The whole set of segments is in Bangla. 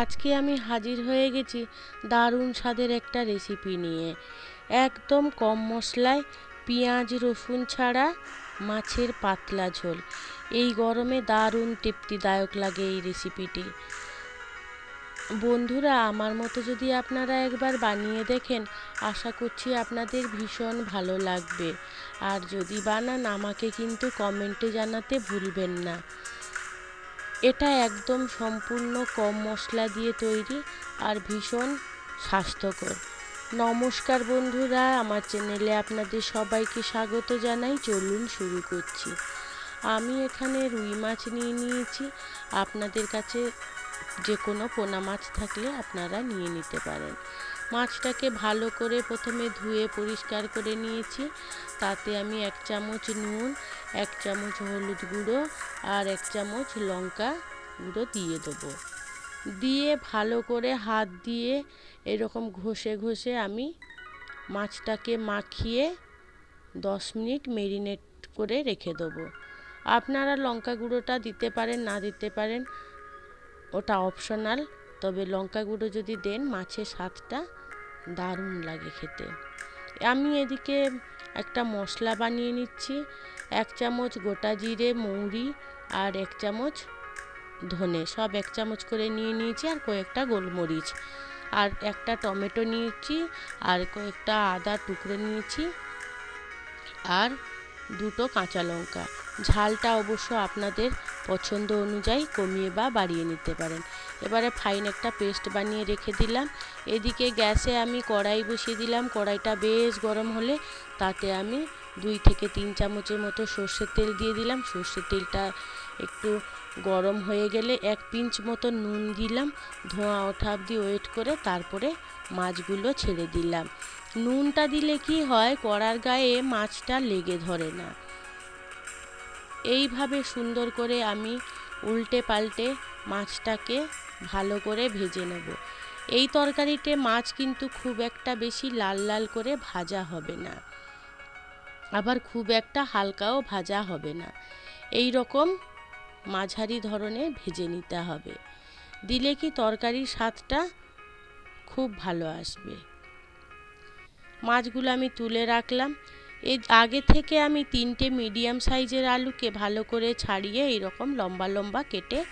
আজকে আমি হাজির হয়ে গেছি দারুণ স্বাদের একটা রেসিপি নিয়ে। একদম কম মশলায় পেঁয়াজ, রসুন ছাড়া মাছের পাতলা ঝোল। এই গরমে দারুণ তৃপ্তিদায়ক লাগে এই রেসিপিটি বন্ধুরা, আমার মতো যদি আপনারা একবার বানিয়ে দেখেন, আশা করছি আপনাদের ভীষণ ভালো লাগবে। আর যদি বানান, আমাকে কিন্তু কমেন্টে জানাতে ভুলবেন না। এটা একদম সম্পূর্ণ কম মশলা দিয়ে তৈরি আর ভীষণ স্বাস্থ্যকর। নমস্কার বন্ধুরা, আমার চ্যানেলে আপনাদের সবাইকে স্বাগত জানাই। চলুন শুরু করছি। আমি এখানে রুই মাছ নিয়ে নিয়েছি। আপনাদের কাছে যে কোনো পোনা মাছ থাকলে আপনারা নিয়ে নিতে পারেন। মাছটাকে ভালো করে প্রথমে ধুয়ে পরিষ্কার করে নিয়েছি। তাতে আমি এক চামচ নুন এক চামচ হলুদ গুঁড়ো আর এক চামচ লঙ্কা গুঁড়ো দিয়ে দেবো। দিয়ে ভালো করে হাত দিয়ে এরকম ঘষে ঘষে আমি মাছটাকে মাখিয়ে দশ মিনিট মেরিনেট করে রেখে দেবো। আপনারা লঙ্কা গুঁড়োটা দিতে পারেন, না দিতে পারেন, ওটা অপশনাল, তবে লঙ্কা গুঁড়ো যদি দেন, মাছের স্বাদটা দারুণ লাগে খেতে। আমি এদিকে একটা মশলা বানিয়ে নিচ্ছি। এক চামচ গোটা জিরে, মৌরি আর এক চামচ ধনে। সব এক চামচ করে নিয়ে নিয়েছি আর কয়েকটা গোলমরিচ। আর একটা টমেটো নিয়েছি আর কয়েকটা আদা টুকরো নিয়েছি আর দুটো কাঁচা লঙ্কা। ঝালটা অবশ্য আপনাদের পছন্দ অনুযায়ী কমিয়ে বা বাড়িয়ে নিতে পারেন। এবারে ফাইন একটা পেস্ট বানিয়ে রেখে দিলাম। এদিকে গ্যাসে আমি কড়াই বসিয়ে দিলাম। কড়াইটা বেশ গরম হলে তাতে আমি দুই থেকে তিন চামচের মতো সর্ষের তেল দিয়ে দিলাম। সর্ষের তেলটা একটু গরম হয়ে গেলে এক পিঞ্চ মতো নুন দিলাম। ধোঁয়া ওঠা অবধি ওয়েট করে তারপরে মাছগুলো ছেড়ে দিলাম। নুনটা দিলে কি হয়, কড়ার গায়ে মাছটা লেগে ধরে না। এইভাবে সুন্দর করে আমি উল্টে পাল্টে মাছটাকে ভালো করে ভেজে নেব। এই তরকারিতে মাছ কিন্তু খুব একটা বেশি লাল লাল করে ভাজা হবে না। আবার খুব একটা হালকাও ভাজা হবে না। এই রকম মাঝারি ধরনের ভেজে নিতে হবে। দিলে কি তরকারির স্বাদটা খুব ভালো আসবে। মাছগুলো আমি তুলে রাখলাম। এর আগে থেকে আমি তিনটে মিডিয়াম সাইজের আলুকে ভালো করে ছাড়িয়ে এরকম লম্বা লম্বা কেটে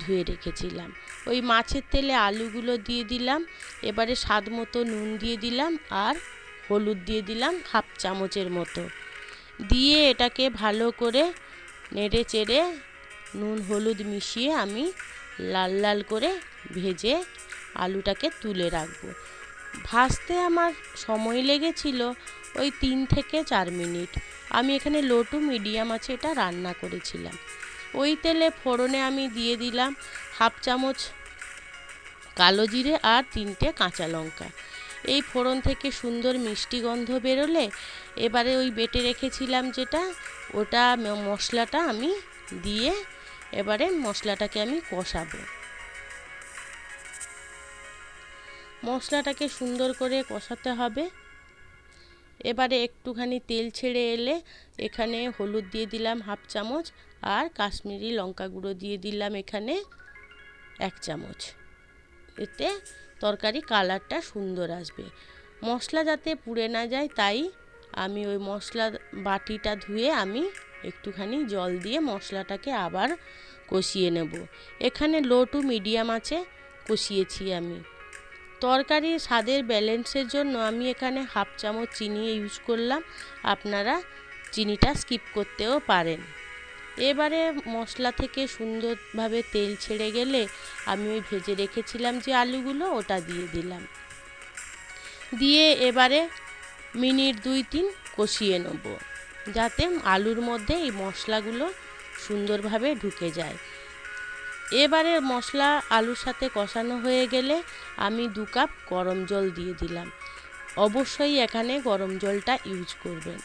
ধুয়ে রেখেছিলাম। ওই মাছের তেলে আলুগুলো দিয়ে দিলাম। এবারে স্বাদ মতো নুন দিয়ে দিলাম আর হলুদ দিয়ে দিলাম হাফ চামচের মতো। দিয়ে এটাকে ভালো করে নেড়ে চেড়ে নুন হলুদ মিশিয়ে আমি লাল লাল করে ভেজে আলুটাকে তুলে রাখব। ভাজতে আমার সময় লেগেছিল ওই তিন থেকে চার মিনিট। আমি এখানে লো টু মিডিয়াম আছে এটা রান্না করেছিলাম। ওই তেলে ফোড়নে আমি দিয়ে দিলাম হাফ চামচ কালো জিরে আর তিনটে কাঁচা লঙ্কা। এই ফোড়ন থেকে সুন্দর মিষ্টি গন্ধ বেরোলে এবারে ওই বেটে রেখেছিলাম যেটা, ওটা মশলাটা আমি দিয়ে এবারে মশলাটাকে আমি কষাবো। মশলাটাকে সুন্দর করে কষাতে হবে। এবারে একটুখানি তেল ছেড়ে এলে এখানে হলুদ দিয়ে দিলাম হাফ চামচ আর কাশ্মীরি লঙ্কা গুঁড়ো দিয়ে দিলাম এখানে এক চামচ। এতে তরকারি কালারটা সুন্দর আসবে। মশলা যাতে পুড়ে না যায়, তাই আমি ওই মশলা বাটিটা ধুয়ে আমি একটুখানি জল দিয়ে মশলাটাকে আবার কষিয়ে নেব। এখানে লো টু মিডিয়াম আছে, কষিয়েছি আমি। তরকারির স্বাদের ব্যালেন্সের জন্য আমি এখানে হাফ চামচ চিনি ইউজ করলাম। আপনারা চিনিটা স্কিপ করতেও পারেন। এবারে মশলা থেকে সুন্দরভাবে তেল ছেড়ে গেলে আমি ওই ভেজে রেখেছিলাম যে আলুগুলো, ওটা দিয়ে দিলাম। দিয়ে এবারে মিনিট দুই তিন কষিয়ে নেব, যাতে আলুর মধ্যে এই মশলাগুলো সুন্দরভাবে ঢুকে যায়। এবারে মশলা আলুর সাথে কষানো হয়ে গেলে আমি দু কাপ গরম জল দিয়ে দিলাম। অবশ্যই এখানে গরম জলটা ইউজ করবেন।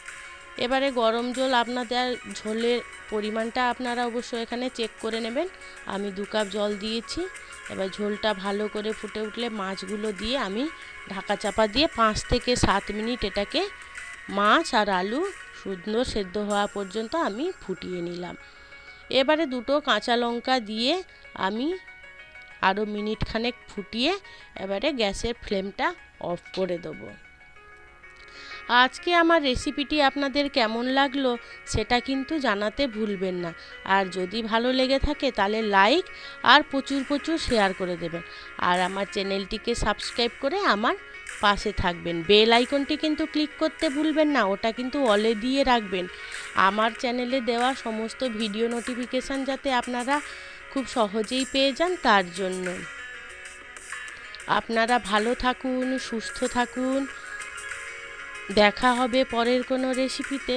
এবারে গরম জল আপনাদের ঝোলের পরিমাণটা আপনারা অবশ্যই এখানে চেক করে নেবেন। আমি দু কাপ জল দিয়েছি। এবার ঝোলটা ভালো করে ফুটে উঠলে মাছগুলো দিয়ে আমি ঢাকা চাপা দিয়ে পাঁচ থেকে সাত মিনিট এটাকে মাছ আর আলু সুন্দর সেদ্ধ হওয়া পর্যন্ত আমি ফুটিয়ে নিলাম। এবারে দুটো কাঁচা লঙ্কা দিয়ে আমি আরও মিনিট খানেক ফুটিয়ে এবারে গ্যাসের ফ্লেমটা অফ করে দেবো। আজকে আমার রেসিপিটি আপনাদের কেমন লাগল সেটা কিন্তু জানাতে ভুলবেন না। আর যদি ভালো লেগে থাকে তাহলে লাইক আর প্রচুর প্রচুর শেয়ার করে দেবেন। আর আমার চ্যানেলটিকে সাবস্ক্রাইব করে আমার পাশে থাকবেন। বেল আইকনটি কিন্তু ক্লিক করতে ভুলবেন না, ওটা কিন্তু অলে দিয়ে রাখবেন। আমার চ্যানেলে দেওয়া সমস্ত ভিডিও নোটিফিকেশান যাতে আপনারা খুব সহজেই পেয়ে যান, তার জন্য। আপনারা ভালো থাকুন, সুস্থ থাকুন। দেখা হবে পরের কোনো রেসিপিতে